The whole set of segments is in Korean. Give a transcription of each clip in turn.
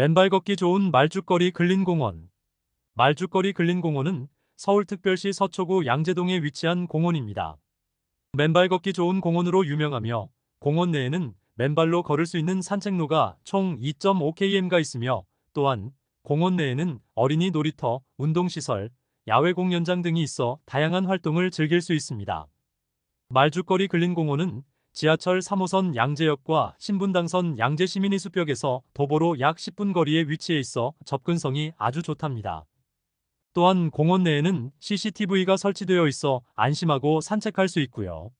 맨발 걷기 좋은 말죽거리 근린공원. 말죽거리 근린공원은 서울특별시 서초구 양재동에 위치한 공원입니다. 맨발 걷기 좋은 공원으로 유명하며 공원 내에는 맨발로 걸을 수 있는 산책로가 총 2.5km가 있으며 또한 공원 내에는 어린이 놀이터, 운동시설, 야외 공연장 등이 있어 다양한 활동을 즐길 수 있습니다. 말죽거리 근린공원은 지하철 3호선 양재역과 신분당선 양재시민이수벽에서 도보로 약 10분 거리에 위치해 있어 접근성이 아주 좋답니다. 또한 공원 내에는 CCTV가 설치되어 있어 안심하고 산책할 수 있고요.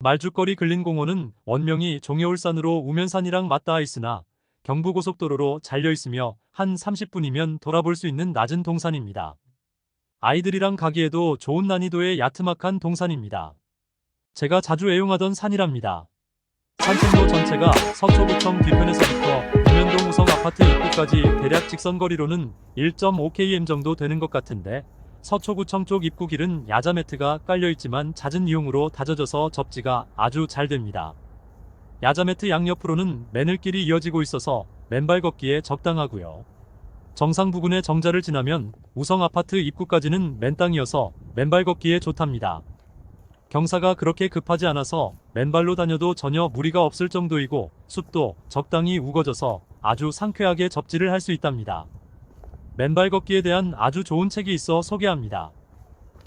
말죽거리 근린공원은 원명이 종해울산으로 우면산이랑 맞닿아 있으나 경부고속도로로 잘려 있으며 한 30분이면 돌아볼 수 있는 낮은 동산입니다. 아이들이랑 가기에도 좋은 난이도의 야트막한 동산입니다. 제가 자주 애용하던 산이랍니다. 산책로 전체가 서초구청 뒤편에서부터 구면동 우성 아파트 입구까지 대략 직선 거리로는 1.5km 정도 되는 것 같은데 서초구청 쪽 입구 길은 야자 매트가 깔려 있지만 잦은 이용으로 다져져서 접지가 아주 잘 됩니다. 야자 매트 양옆으로는 맨을길이 이어지고 있어서 맨발 걷기에 적당하고요. 정상 부근의 정자를 지나면 우성 아파트 입구까지는 맨땅이어서 맨발 걷기에 좋답니다. 경사가 그렇게 급하지 않아서 맨발로 다녀도 전혀 무리가 없을 정도이고 숲도 적당히 우거져서 아주 상쾌하게 접지를 할 수 있답니다. 맨발 걷기에 대한 아주 좋은 책이 있어 소개합니다.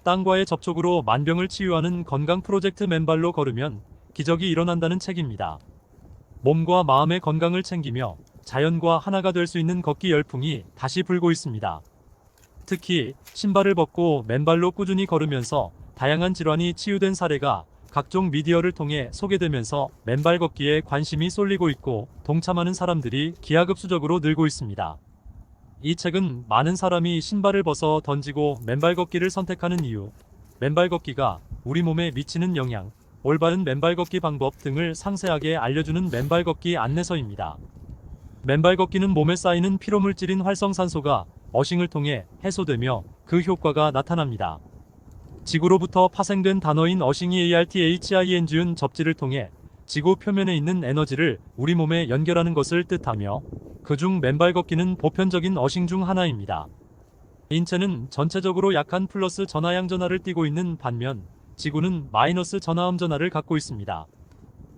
땅과의 접촉으로 만병을 치유하는 건강 프로젝트 맨발로 걸으면 기적이 일어난다는 책입니다. 몸과 마음의 건강을 챙기며 자연과 하나가 될 수 있는 걷기 열풍이 다시 불고 있습니다. 특히 신발을 벗고 맨발로 꾸준히 걸으면서 다양한 질환이 치유된 사례가 각종 미디어를 통해 소개되면서 맨발 걷기에 관심이 쏠리고 있고 동참하는 사람들이 기하급수적으로 늘고 있습니다. 이 책은 많은 사람이 신발을 벗어 던지고 맨발 걷기를 선택하는 이유, 맨발 걷기가 우리 몸에 미치는 영향, 올바른 맨발 걷기 방법 등을 상세하게 알려주는 맨발 걷기 안내서입니다. 맨발 걷기는 몸에 쌓이는 피로물질인 활성산소가 어싱을 통해 해소되며 그 효과가 나타납니다. 지구로부터 파생된 단어인 어싱이 ARTHING은 접지를 통해 지구 표면에 있는 에너지를 우리 몸에 연결하는 것을 뜻하며 그중 맨발 걷기는 보편적인 어싱 중 하나입니다. 인체는 전체적으로 약한 플러스 전하양 전하를 띠고 있는 반면 지구는 마이너스 전하음 전하를 갖고 있습니다.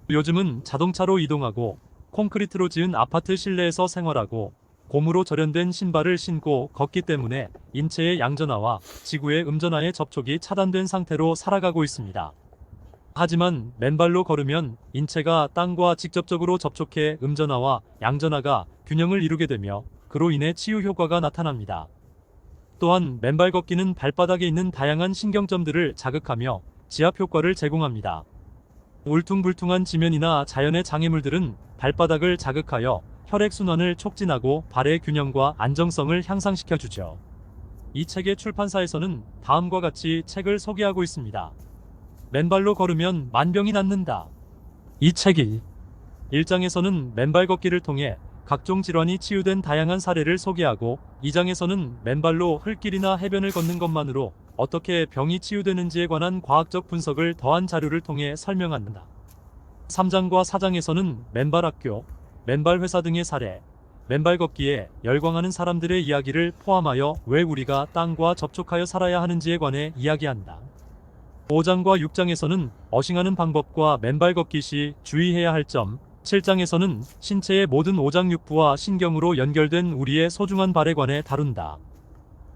요즘은 자동차로 이동하고 콘크리트로 지은 아파트 실내에서 생활하고 고무로 절연된 신발을 신고 걷기 때문에 인체의 양전하와 지구의 음전하의 접촉이 차단된 상태로 살아가고 있습니다. 하지만 맨발로 걸으면 인체가 땅과 직접적으로 접촉해 음전하와 양전하가 균형을 이루게 되며 그로 인해 치유 효과가 나타납니다. 또한 맨발 걷기는 발바닥에 있는 다양한 신경점들을 자극하며 지압 효과를 제공합니다. 울퉁불퉁한 지면이나 자연의 장애물들은 발바닥을 자극하여 혈액순환을 촉진하고 발의 균형과 안정성을 향상시켜 주죠. 이 책의 출판사에서는 다음과 같이 책을 소개하고 있습니다. 맨발로 걸으면 만병이 낫는다. 이 책이 1장에서는 맨발 걷기를 통해 각종 질환이 치유된 다양한 사례를 소개하고 2장에서는 맨발로 흙길이나 해변을 걷는 것만으로 어떻게 병이 치유되는지에 관한 과학적 분석을 더한 자료를 통해 설명한다. 3장과 4장에서는 맨발 학교, 맨발 회사 등의 사례, 맨발 걷기에 열광하는 사람들의 이야기를 포함하여 왜 우리가 땅과 접촉하여 살아야 하는지에 관해 이야기한다. 5장과 6장에서는 어싱하는 방법과 맨발 걷기 시 주의해야 할 점, 7장에서는 신체의 모든 오장육부와 신경으로 연결된 우리의 소중한 발에 관해 다룬다.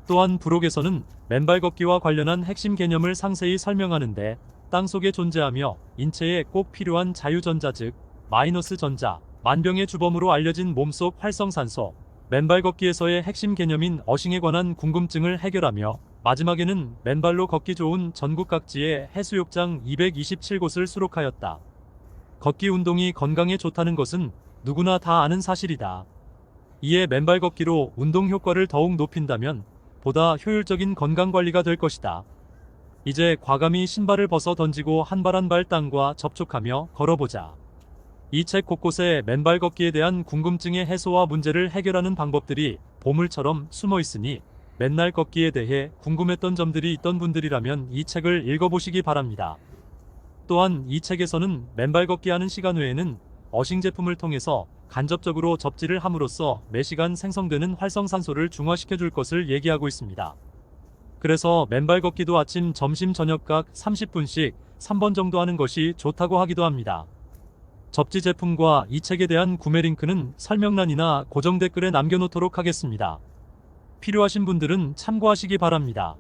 또한 부록에서는 맨발 걷기와 관련한 핵심 개념을 상세히 설명하는데 땅 속에 존재하며 인체에 꼭 필요한 자유전자 즉 마이너스 전자, 만병의 주범으로 알려진 몸속 활성산소, 맨발 걷기에서의 핵심 개념인 어싱에 관한 궁금증을 해결하며 마지막에는 맨발로 걷기 좋은 전국 각지의 해수욕장 227곳을 수록하였다. 걷기 운동이 건강에 좋다는 것은 누구나 다 아는 사실이다. 이에 맨발 걷기로 운동 효과를 더욱 높인다면 보다 효율적인 건강 관리가 될 것이다. 이제 과감히 신발을 벗어 던지고 한 발 한 발 땅과 접촉하며 걸어보자. 이 책 곳곳에 맨발 걷기에 대한 궁금증의 해소와 문제를 해결하는 방법들이 보물처럼 숨어 있으니 맨날 걷기에 대해 궁금했던 점들이 있던 분들이라면 이 책을 읽어보시기 바랍니다. 또한 이 책에서는 맨발 걷기 하는 시간 외에는 어싱 제품을 통해서 간접적으로 접지를 함으로써 매시간 생성되는 활성산소를 중화시켜 줄 것을 얘기하고 있습니다. 그래서 맨발 걷기도 아침, 점심, 저녁 각 30분씩 3번 정도 하는 것이 좋다고 하기도 합니다. 접지 제품과 이 책에 대한 구매 링크는 설명란이나 고정 댓글에 남겨놓도록 하겠습니다. 필요하신 분들은 참고하시기 바랍니다.